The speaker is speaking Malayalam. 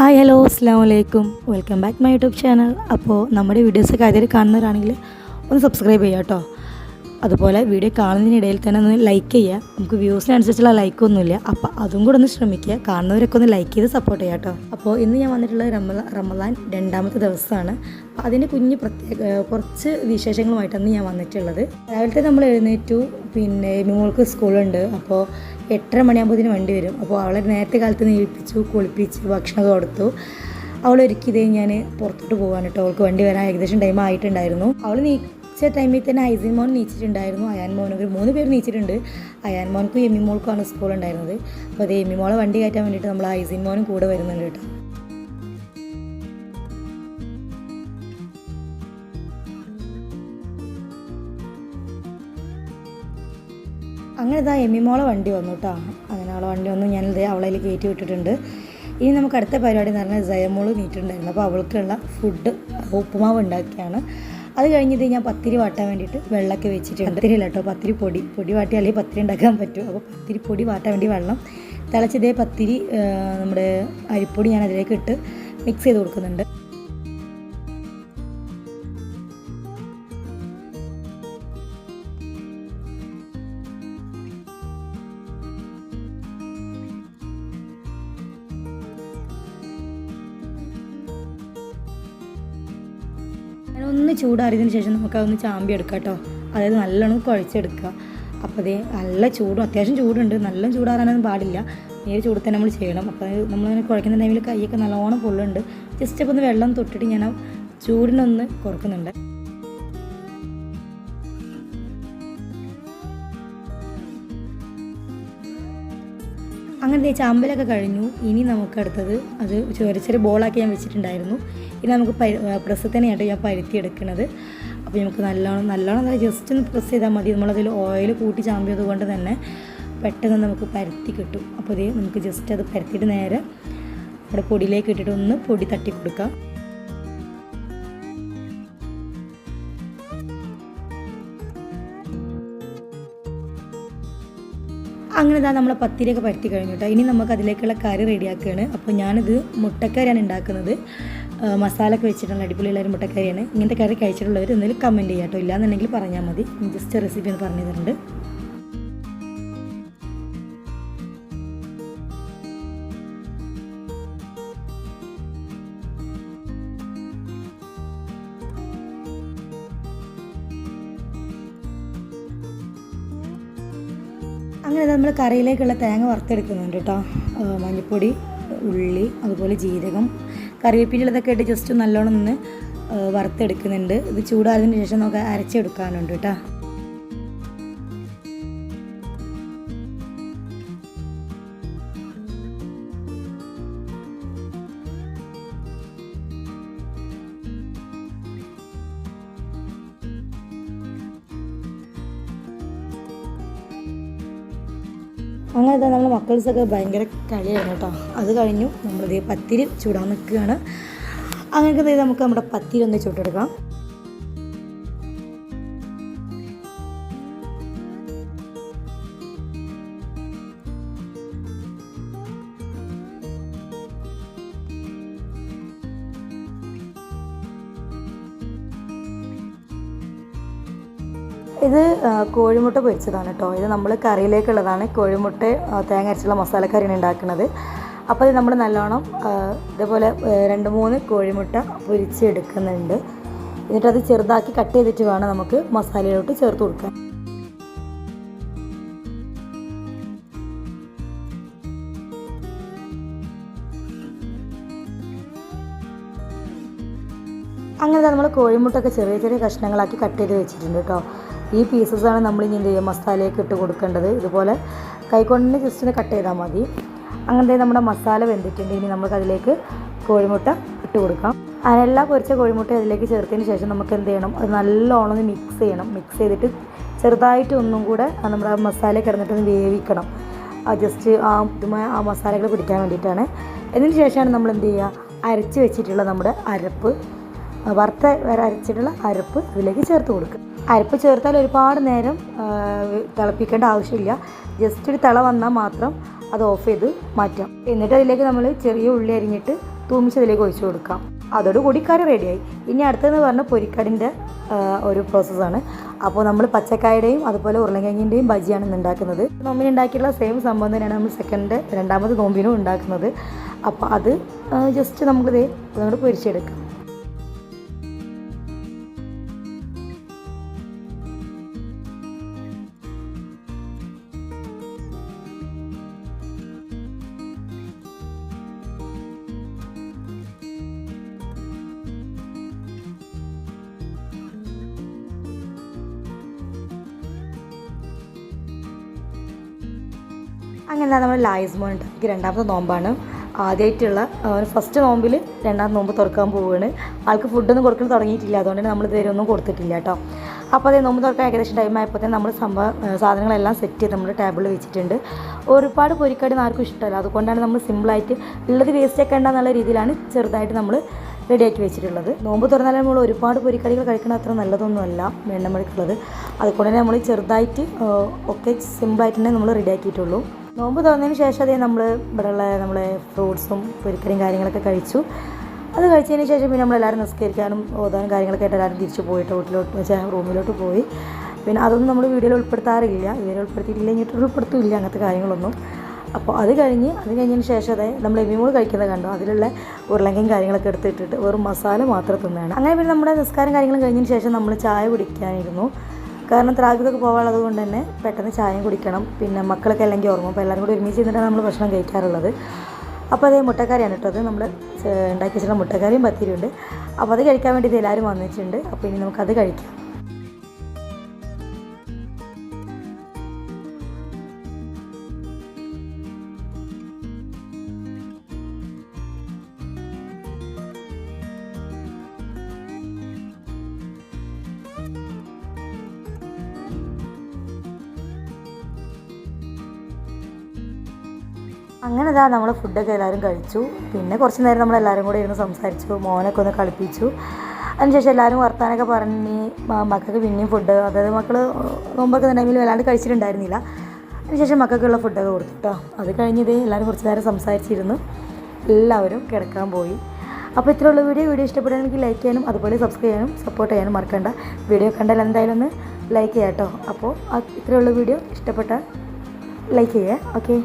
ഹായ് ഹലോ അസ്സാം വലൈക്കും welcome back my YouTube channel. അപ്പോൾ നമ്മുടെ വീഡിയോസ് ആദ്യമായിട്ട് കാണുന്നവരാണെങ്കിൽ ഒന്ന് സബ്സ്ക്രൈബ് ചെയ്യുക കേട്ടോ. അതുപോലെ വീഡിയോ കാണുന്നതിനിടയിൽ തന്നെ ഒന്ന് ലൈക്ക് ചെയ്യുക. നമുക്ക് വ്യൂസിനനുസരിച്ചുള്ള ലൈക്കൊന്നുമില്ല അപ്പോൾ അതും കൂടെ ഒന്ന് ശ്രമിക്കുക. കാണുന്നവരൊക്കെ ഒന്ന് ലൈക്ക് ചെയ്ത് സപ്പോർട്ട് ചെയ്യുക കേട്ടോ. അപ്പോൾ ഇന്ന് ഞാൻ വന്നിട്ടുള്ള റമദാൻ റമദാൻ രണ്ടാമത്തെ ദിവസമാണ്. അതിന്റെ കുഞ്ഞ് പ്രത്യേക കുറച്ച് വിശേഷങ്ങളുമായിട്ടാണ് ഞാൻ വന്നിട്ടുള്ളത്. രാവിലത്തെ നമ്മൾ എഴുന്നേറ്റു പിന്നെ മോൾക്ക് സ്കൂളുണ്ട്. അപ്പോൾ എട്ടര മണിയാകുമ്പോഴത്തേന് വണ്ടി വരും. അപ്പോൾ അവളെ നേരത്തെ കാലത്ത് നീൽപ്പിച്ചു കുളിപ്പിച്ച് ഭക്ഷണമൊക്കെ കൊടുത്തു. അവൾ ഒരുക്കിയതേ ഞാൻ പുറത്തോട്ട് പോകാൻ കേട്ടോ. അവൾക്ക് വണ്ടി വരാൻ ഏകദേശം ടൈം ആയിട്ടുണ്ടായിരുന്നു. അവൾ നീച്ച ടൈമിൽ തന്നെ ഐസിൻ മോൻ നീച്ചിട്ടുണ്ടായിരുന്നു. അയാൻ മോൻ ഒരു മൂന്ന് പേര് നീച്ചിട്ടുണ്ട്. അയാൻ മോൻക്കും എമ്മി മോൾക്കുമാണ് സ്കൂൾ ഉണ്ടായിരുന്നത് അപ്പോൾ അത് എമ്മി മോളെ വണ്ടി കയറ്റാൻ വേണ്ടിയിട്ട് നമ്മൾ ഐസിൻ മോനും കൂടെ വരുന്നുണ്ട് കേട്ടോ. അങ്ങനെ ഇതാ എമ്മിമോളെ വണ്ടി വന്നു കേട്ടോ അങ്ങനെ അവളെ വണ്ടി വന്നു. ഞാനിത് അവളതിൽ കയറ്റി വിട്ടിട്ടുണ്ട്. ഇനി നമുക്ക് അടുത്ത പരിപാടി എന്ന് പറഞ്ഞാൽ ജയമോൾ നീറ്റുണ്ടായിരുന്നു അപ്പോൾ അവൾക്കുള്ള ഫുഡ് ഉപ്പുമാവ് ഉണ്ടാക്കിയാണ്. അത് കഴിഞ്ഞിട്ട് ഞാൻ പത്തിരി വാട്ടാൻ വേണ്ടിയിട്ട് വെള്ളമൊക്കെ വെച്ചിട്ടുണ്ട്. പത്തിരി അല്ല കേട്ടോ പത്തിരി പൊടി. പൊടി വാട്ടി അല്ലെങ്കിൽ പത്തിരി ഉണ്ടാക്കാൻ പറ്റും. അപ്പോൾ പത്തിരി പൊടി വാട്ടാൻ വേണ്ടി വെള്ളം തിളച്ചതേ പത്തിരി നമ്മുടെ അരിപ്പൊടി ഞാൻ അതിലേക്ക് ഇട്ട് മിക്സ് ചെയ്ത് കൊടുക്കുന്നുണ്ട്. ഒന്ന് ചൂടാറിയതിന് ശേഷം നമുക്ക് അതൊന്ന് ചാമ്പി എടുക്കാം കേട്ടോ. അതായത് നല്ലോണം കുഴച്ചെടുക്കുക. അപ്പോൾ അതേ നല്ല ചൂടും അത്യാവശ്യം ചൂടുണ്ട്. നല്ല ചൂടാറാനൊന്നും പാടില്ല. നേരെ ചൂട് തന്നെ നമ്മൾ ചെയ്യണം. അപ്പോൾ നമ്മളിങ്ങനെ കുഴക്കുന്ന ടൈമിൽ കൈയൊക്കെ നല്ലോണം പൊള്ളുണ്ട് ജസ്റ്റ് അപ്പോൾ ഒന്ന് വെള്ളം തൊട്ടിട്ട് ഞാൻ ചൂടിനൊന്ന് കുറക്കുന്നുണ്ട്. അങ്ങനെ ചാമ്പലൊക്കെ കഴിഞ്ഞു. ഇനി നമുക്ക് അടുത്തത് അത് ചെറിയ ചെറിയ ബോളാക്കി ഞാൻ വെച്ചിട്ടുണ്ടായിരുന്നു. ഇനി നമുക്ക് പ്രസ് തന്നെയായിട്ട് ഞാൻ പരുത്തി എടുക്കുന്നത് അപ്പോൾ നമുക്ക് നല്ലോണം നല്ലോണം നല്ല ജസ്റ്റ് ഒന്ന് പ്രസ് ചെയ്താൽ മതി. നമ്മളതിൽ ഓയിൽ കൂട്ടി ചാമ്പിയത് കൊണ്ട് തന്നെ പെട്ടെന്ന് നമുക്ക് പരുത്തി കിട്ടും. അപ്പോൾ ഇത് നമുക്ക് ജസ്റ്റ് അത് പരത്തിയിട്ട് നേരെ നമ്മുടെ പൊടിയിലേക്ക് ഇട്ടിട്ട് ഒന്ന് പൊടി തട്ടി കൊടുക്കാം. അങ്ങനെ ഇതാ നമ്മളെ പത്തിരിയൊക്കെ പരത്തി കഴിഞ്ഞു കേട്ടോ ഇനി നമുക്ക് അതിലേക്കുള്ള കറി റെഡിയാക്കുകയാണ് അപ്പോൾ ഞാനിത് മുട്ടക്കറിയാണ് ഉണ്ടാക്കുന്നത്. ആ, മസാല ഒക്കെ വെച്ചിട്ടുള്ള അടിപൊളിയുള്ള ഒരു മുട്ടക്കറിയാണ്. ഇങ്ങനത്തെ കറി കഴിച്ചിട്ടുള്ളവർ എന്തെങ്കിലും കമന്റ് ചെയ്യാം കേട്ടോ ഇല്ലാന്നുണ്ടെങ്കിൽ പറഞ്ഞാൽ മതി. ജസ്റ്റ് റെസിപ്പി ഒന്ന് പറഞ്ഞു തരുന്നുണ്ട്. അങ്ങനെ നമ്മൾ കറിയിലേക്കുള്ള തേങ്ങ വറുത്തെടുക്കുന്നുണ്ട് കേട്ടോ മഞ്ഞൾപ്പൊടി ഉള്ളി അതുപോലെ ജീരകം കറിവേപ്പിലതൊക്കെ ഇട്ട് ജസ്റ്റ് നല്ലോണം ഒന്ന് വറുത്തെടുക്കുന്നുണ്ട്. ഇത് ചൂടായതിന് ശേഷം നമുക്ക് അരച്ചെടുക്കാനുണ്ട് കേട്ടോ അങ്ങനെ തന്നെ നമ്മൾ മക്കൾസൊക്കെ ഭയങ്കര കളിയാണ് കേട്ടോ. അത് കഴിഞ്ഞു നമ്മളിത് പത്തിരി ചൂടാൻ നിൽക്കുകയാണ്. അങ്ങനെയൊക്കെ നമുക്ക് നമ്മുടെ പത്തിരി ഒന്ന് ചുട്ടെടുക്കാം. ഇത് കോഴിമുട്ട പൊരിച്ചതാണ് കേട്ടോ ഇത് നമ്മൾ കറിയിലേക്കുള്ളതാണ് കോഴിമുട്ട തേങ്ങ അരച്ചുള്ള മസാലക്കറിയാണ് ഉണ്ടാക്കുന്നത്. അപ്പോൾ ഇത് നമ്മൾ നല്ലോണം ഇതേപോലെ രണ്ട് മൂന്ന് കോഴിമുട്ട പൊരിച്ചെടുക്കുന്നുണ്ട്. എന്നിട്ട് അത് ചെറുതാക്കി കട്ട് ചെയ്തിട്ട് വേണം നമുക്ക് മസാലയിലോട്ട് ചേർത്ത് കൊടുക്കാൻ. അങ്ങനെ നമ്മൾ കോഴിമുട്ടൊക്കെ ചെറിയ ചെറിയ കഷ്ണങ്ങളാക്കി കട്ട് ചെയ്ത് വെച്ചിട്ടുണ്ട് കേട്ടോ ഈ പീസസാണ് നമ്മൾ ഇനി എന്ത് ചെയ്യുക? മസാലയൊക്കെ ഇട്ട് കൊടുക്കേണ്ടത്. ഇതുപോലെ കൈകൊണ്ട് ജസ്റ്റ് ഒന്ന് കട്ട് ചെയ്താൽ മതി. അങ്ങനത്തെ നമ്മുടെ മസാല വെന്തിട്ടുണ്ട്. ഇനി നമുക്ക് അതിലേക്ക് കോഴിമുട്ട ഇട്ട് കൊടുക്കാം. അതിനെല്ലാം പൊരിച്ച കോഴിമുട്ട അതിലേക്ക് ചേർത്തതിന് ശേഷം നമുക്ക് എന്ത് ചെയ്യണം? അത് നല്ലോണം മിക്സ് ചെയ്യണം. മിക്സ് ചെയ്തിട്ട് ചെറുതായിട്ട് ഒന്നും കൂടെ നമ്മുടെ മസാല കിടന്നിട്ടൊന്ന് വേവിക്കണം. ആ ജസ്റ്റ് ആ ഇതുമായി ആ മസാലകൾ പിടിക്കാൻ വേണ്ടിയിട്ടാണ്. അതിന് ശേഷമാണ് നമ്മൾ എന്ത് ചെയ്യുക? അരച്ച് വെച്ചിട്ടുള്ള നമ്മുടെ അരപ്പ് വറുത്ത അരച്ചിട്ടുള്ള അരപ്പ് ഇതിലേക്ക് ചേർത്ത് കൊടുക്കുക. അരപ്പ് ചേർത്താൽ ഒരുപാട് നേരം തിളപ്പിക്കേണ്ട ആവശ്യമില്ല. ജസ്റ്റ് ഒരു തിള വന്നാൽ മാത്രം അത് ഓഫ് ചെയ്ത് മാറ്റാം. എന്നിട്ട് അതിലേക്ക് നമ്മൾ ചെറിയ ഉള്ളി അരിഞ്ഞിട്ട് തൂമിച്ചതിലേക്ക് ഒഴിച്ചു കൊടുക്കാം. അതോടുകൂടി കറി റെഡിയായി ഇനി അടുത്തതെന്ന് പറഞ്ഞാൽ പൊരിക്കടിന്റെ ഒരു പ്രോസസ്സാണ് അപ്പോൾ നമ്മൾ പച്ചക്കായുടെയും അതുപോലെ ഉരുളക്കിഴങ്ങിന്റെയും ബജിയാണ് ഇന്ന് ഉണ്ടാക്കുന്നത്. നോമ്പിന് ഉണ്ടാക്കിയിട്ടുള്ള സെയിം സംഭവം തന്നെയാണ് നമ്മൾ സെക്കൻഡ് രണ്ടാമത് നോമ്പിനും ഉണ്ടാക്കുന്നത്. അപ്പോൾ അത് ജസ്റ്റ് നമുക്കിത് അതുകൊണ്ട് പൊരിച്ചെടുക്കാം. അങ്ങനെ നമ്മൾ ലായസ് മോൻ ഉണ്ടാക്കി രണ്ടാമത്തെ നോമ്പാണ്. ആദ്യമായിട്ടുള്ള ഫസ്റ്റ് നോമ്പിൽ രണ്ടാമത്തെ നോമ്പ് തുറക്കാൻ പോവുകയാണ് ആൾക്ക് ഫുഡൊന്നും കൊടുക്കാൻ തുടങ്ങിയിട്ടില്ല. അതുകൊണ്ട് നമ്മൾ ഇതുവരെ ഒന്നും കൊടുത്തിട്ടില്ല കേട്ടോ. അപ്പോൾ അതേ നോമ്പ് തുറക്കാൻ ഏകദേശം ടൈം ആയപ്പോൾ തന്നെ നമ്മൾ സംഭവം സാധനങ്ങളെല്ലാം സെറ്റ് ചെയ്ത് നമ്മുടെ ടേബിളിൽ വെച്ചിട്ടുണ്ട്. ഒരുപാട് പൊരിക്കടി ആർക്കും ഇഷ്ടമല്ല. അതുകൊണ്ടാണ് നമ്മൾ സിമ്പിളായിട്ട് ഉള്ളത് വേസ്റ്റ് ഒക്കെ ഉണ്ടെന്നുള്ള രീതിയിലാണ് ചെറുതായിട്ട് നമ്മൾ റെഡിയാക്കി വെച്ചിട്ടുള്ളത്. നോമ്പ് തുറന്നാൽ നമ്മൾ ഒരുപാട് പൊരിക്കടികൾ കഴിക്കുന്നത് അത്ര നല്ലതൊന്നുമല്ല എണ്ണമഴിക്കുള്ളത് അതുകൊണ്ട് തന്നെ നമ്മൾ ചെറുതായിട്ട് ഒക്കെ സിമ്പിളായിട്ട് തന്നെ നമ്മൾ റെഡിയാക്കിയിട്ടുള്ളൂ നോമ്പ് തുറന്നതിന് ശേഷം അതേ നമ്മൾ ഇവിടെയുള്ള നമ്മളെ ഫ്രൂട്ട്സും പൊരിക്കടിയും കാര്യങ്ങളൊക്കെ കഴിച്ചു. അത് കഴിച്ചതിന് ശേഷം പിന്നെ നമ്മളെല്ലാവരും നിസ്കരിക്കാനും ഓതാനും കാര്യങ്ങളൊക്കെ ആയിട്ട് എല്ലാവരും തിരിച്ചു പോയിട്ട് വീട്ടിലോട്ട് വെച്ചാൽ റൂമിലോട്ട് പോയി. പിന്നെ അതൊന്നും നമ്മൾ വീഡിയോയിൽ ഉൾപ്പെടുത്താറില്ല. ഇവരെ ഉൾപ്പെടുത്തിയിട്ടില്ല ഇങ്ങോട്ട് ഉൾപ്പെടുത്തില്ല അങ്ങനത്തെ കാര്യങ്ങളൊന്നും. അപ്പോൾ അത് കഴിഞ്ഞ് അത് കഴിഞ്ഞതിന് ശേഷം അതെ നമ്മൾ എമ്മിമോൾ കഴിക്കുന്നത് കണ്ടോ? അതിലുള്ള ഉരുളങ്കയും കാര്യങ്ങളൊക്കെ എടുത്തിട്ടിട്ട് വെറും മസാല മാത്രം തിന്നാണ്. അങ്ങനെ പിന്നെ നമ്മുടെ നിസ്കാരം കാര്യങ്ങളും കഴിഞ്ഞതിന് ശേഷം നമ്മൾ ചായ കുടിക്കാനിരുന്നു. കാരണം ത്രാഗിതൊക്കെ പോകാനുള്ളത് കൊണ്ട് തന്നെ പെട്ടെന്ന് ചായയും കുടിക്കണം. പിന്നെ മക്കളൊക്കെ അല്ലെങ്കിൽ ഓർമ്മ അപ്പോൾ എല്ലാവരും കൂടി ഒരുമിച്ച് ചെയ്തിട്ടാണ് നമ്മൾ ഭക്ഷണം കഴിക്കാറുള്ളത്. അപ്പോൾ അതേ മുട്ടക്കറിയാണ് കേട്ടോ. അത് നമ്മൾ ഉണ്ടാക്കി വെച്ചിട്ടുള്ള മുട്ടക്കറിയും പത്തിരിയുണ്ട് അപ്പോൾ അത് കഴിക്കാൻ വേണ്ടി ഇത് എല്ലാവരും വന്നിട്ടുണ്ട്. അപ്പോൾ ഇനി നമുക്കത് കഴിക്കാം. അങ്ങനെ ഇതാ നമ്മൾ ഫുഡൊക്കെ എല്ലാവരും കഴിച്ചു. പിന്നെ കുറച്ച് നേരം നമ്മൾ എല്ലാവരും കൂടെ ഇരുന്ന് സംസാരിച്ചു മോനൊക്കെ ഒന്ന് കളിപ്പിച്ചു. അതിനുശേഷം എല്ലാവരും വർത്താനൊക്കെ പറഞ്ഞ് മക്കൾക്ക് പിന്നെയും ഫുഡ് അതായത് മക്കൾ നോമ്പൊക്കെ ടൈമിൽ വല്ലാണ്ട് കഴിച്ചിട്ടുണ്ടായിരുന്നില്ല. അതിനുശേഷം മക്കൾക്കുള്ള ഫുഡൊക്കെ കൊടുത്തു കേട്ടോ അത് കഴിഞ്ഞത് എല്ലാവരും കുറച്ച് നേരം സംസാരിച്ചിരുന്നു. എല്ലാവരും കിടക്കാൻ പോയി. അപ്പോൾ ഇത്രയുള്ള വീഡിയോ. വീഡിയോ ഇഷ്ടപ്പെടുകയാണെങ്കിൽ ലൈക്ക് ചെയ്യാനും അതുപോലെ സബ്സ്ക്രൈബ് ചെയ്യാനും സപ്പോർട്ട് ചെയ്യാനും മറക്കണ്ട. വീഡിയോ കണ്ടാൽ എന്തായാലും ഒന്ന് ലൈക്ക് ചെയ്യാം കേട്ടോ അപ്പോൾ ഇത്രയുള്ള വീഡിയോ. ഇഷ്ടപ്പെട്ടാൽ ലൈക്ക് ചെയ്യുക ഓക്കെ